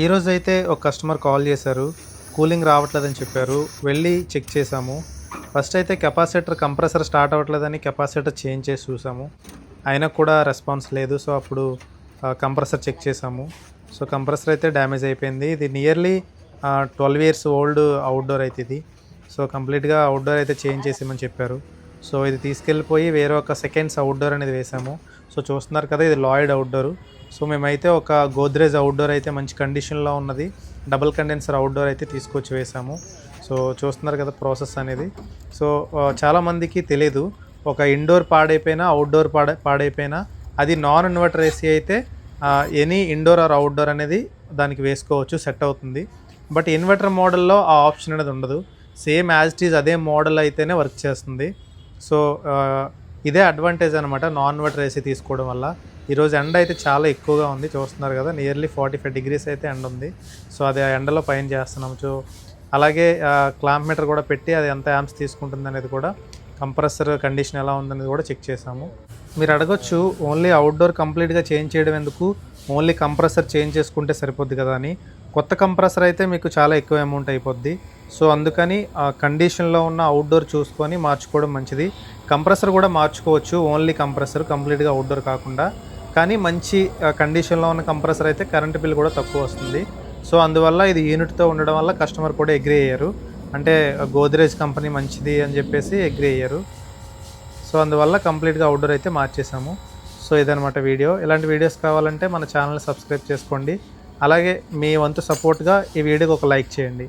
ఈరోజు అయితే ఒక కస్టమర్ కాల్ చేశారు. కూలింగ్ రావట్లేదని చెప్పారు. వెళ్ళి చెక్ చేసాము ఫస్ట్ అయితే కెపాసిటర్ కంప్రెసర్ స్టార్ట్ అవ్వట్లేదని కెపాసిటర్ చేంజ్ చేసి చూసాము అయినా కూడా రెస్పాన్స్ లేదు. సో అప్పుడు కంప్రెసర్ చెక్ చేసాము సో కంప్రెసర్ అయితే డ్యామేజ్ అయిపోయింది. ఇది nearly twelve years old outdoor అయితే ఇది. సో కంప్లీట్గా అవుట్డోర్ అయితే చేంజ్ చేసామని చెప్పారు. సో ఇది తీసుకెళ్ళిపోయి వేరే ఒక సెకండ్స్ అవుట్డోర్ అనేది వేసాము. సో చూస్తున్నారు కదా ఇది లాయిడ్ అవుట్డోర్ సో మేమైతే ఒక గోద్రేజ్ అవుట్డోర్ అయితే మంచి కండిషన్లో ఉన్నది. డబుల్ కండెన్సర్ అవుట్డోర్ అయితే తీసుకొచ్చి వేసాము. సో చూస్తున్నారు కదా ప్రాసెస్ అనేది. సో చాలామందికి తెలియదు ఒక ఇండోర్ పాడైపోయినా అవుట్డోర్ పాడై పాడైపోయినా అది నాన్ ఇన్వర్టర్ ఏసీ అయితే ఎనీ ఇండోర్ ఆర్ అవుట్డోర్ అనేది దానికి వేసుకోవచ్చు సెట్ అవుతుంది. బట్ ఇన్వర్టర్ మోడల్లో ఆ ఆప్షన్ అనేది ఉండదు. సేమ్ యాజ్ ఇట్ ఈజ్ అదే మోడల్ అయితేనే వర్క్ చేస్తుంది. సో ఇదే అడ్వాంటేజ్ అనమాట నాన్ ఇన్వర్టర్ ఏసీ తీసుకోవడం వల్ల. ఈరోజు ఎండ అయితే చాలా ఎక్కువగా ఉంది చూస్తున్నారు కదా నియర్లీ ఫార్టీ ఫైవ్ డిగ్రీస్ అయితే ఎండ ఉంది. సో అది ఆ ఎండలో పైన చేస్తున్నాం సో అలాగే క్లాంప్ మీటర్ కూడా పెట్టి అది ఎంత యాంప్స్ తీసుకుంటుంది అనేది కూడా కంప్రెసర్ కండిషన్ ఎలా ఉందనేది కూడా చెక్ చేసాము మీరు అడగొచ్చు ఓన్లీ అవుట్డోర్ కంప్లీట్గా చేంజ్ చేయడం ఎందుకు? ఓన్లీ కంప్రెసర్ చేంజ్ చేసుకుంటే సరిపోద్ది కదా అని. కొత్త కంప్రెసర్ అయితే మీకు చాలా ఎక్కువ అమౌంట్ అయిపోద్ది. సో అందుకని ఆ కండిషన్లో ఉన్న అవుట్డోర్ చూసుకొని మార్చుకోవడం మంచిది. కంప్రెసర్ కూడా మార్చుకోవచ్చు. ఓన్లీ కంప్రెసర్ కంప్లీట్గా అవుట్డోర్ కాకుండా. కానీ మంచి కండిషన్లో ఉన్న కంప్రెసర్ అయితే కరెంట్ బిల్ కూడా తక్కువ వస్తుంది. సో అందువల్ల ఇది యూనిట్తో ఉండడం వల్ల కస్టమర్ కూడా అగ్రి అయ్యారు. అంటే గోద్రేజ్ కంపెనీ మంచిది అని చెప్పేసి అగ్రి అయ్యారు. సో అందువల్ల కంప్లీట్గా అవుట్డోర్ అయితే మార్చేసాము. సో ఇదనమాట వీడియో. ఇలాంటి వీడియోస్ కావాలంటే మన ఛానల్ సబ్స్క్రైబ్ చేసుకోండి. అలాగే మీ వంతు సపోర్ట్గా ఈ వీడియోకి ఒక లైక్ చేయండి.